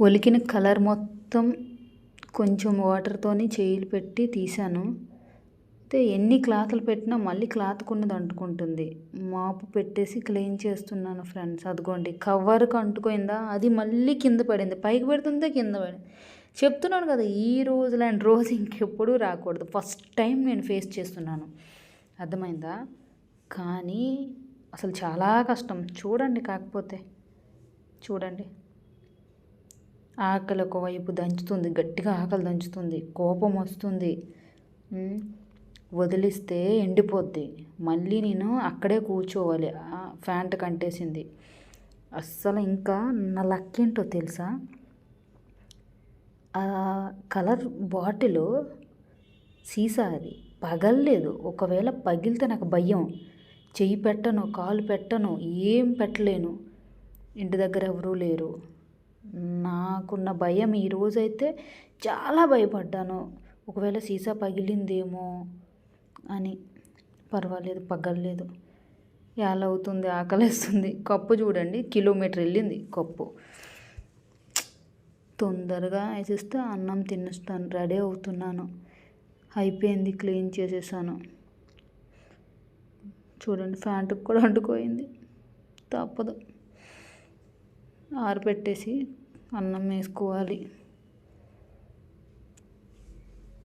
ఒలికిన colour మొత్తం కొంచెం వాటర్తోని చేయిలు పెట్టి తీసాను అయితే ఎన్ని క్లాత్లు పెట్టినా మళ్ళీ క్లాత్ ఉన్నది అంటుకుంటుంది. మాపు పెట్టేసి క్లీన్ చేస్తున్నాను ఫ్రెండ్స్. అదిగోండి కవర్కి అంటుకోయిందా అది మళ్ళీ కింద పడింది. పైకి పెడుతుందే కింద పడింది. చెప్తున్నాను కదా ఈ రోజు లాంటి రోజు ఇంకెప్పుడు రాకూడదు. ఫస్ట్ టైం నేను ఫేస్ చేస్తున్నాను. అర్థమైందా? కానీ అసలు చాలా కష్టం. చూడండి కాకపోతే. చూడండి. ఆకలి ఒకవైపు దంచుతుంది గట్టిగా ఆకలి దంచుతుంది కోపం వస్తుంది. వదిలిస్తే ఎండిపోద్ది. మళ్ళీ నేను అక్కడే కూర్చోవాలి. ఫ్యాంట్ కంటేసింది. అస్సలు ఇంకా నా లక్ ఏంటో తెలుసా? ఆ కలర్ బాటిల్ సీసా అది. పగలలేదు. ఒకవేళ పగిలితే నాకు భయం. చెయ్యి పెట్టను కాలు పెట్టను ఏం పెట్టలేను. ఇంటి దగ్గర ఎవరూ లేరు. నాకున్న భయం ఈరోజైతే చాలా భయపడ్డాను. ఒకవేళ సీసా పగిలిందేమో అని. పర్వాలేదు పగలలేదు. ఎలా అవుతుంది ఆకలేస్తుంది. కప్పు చూడండి కిలోమీటర్ వెళ్ళింది కప్పు. తొందరగా వేసేస్తే అన్నం తినేస్తాను రెడీ అవుతున్నాను. అయిపోయింది క్లీన్ చేసేసాను. చూడండి ఫ్యాంట్కి కూడా అంటుకోయింది తప్పదు. ఆరబెట్టేసి అన్నం వేసుకోవాలి.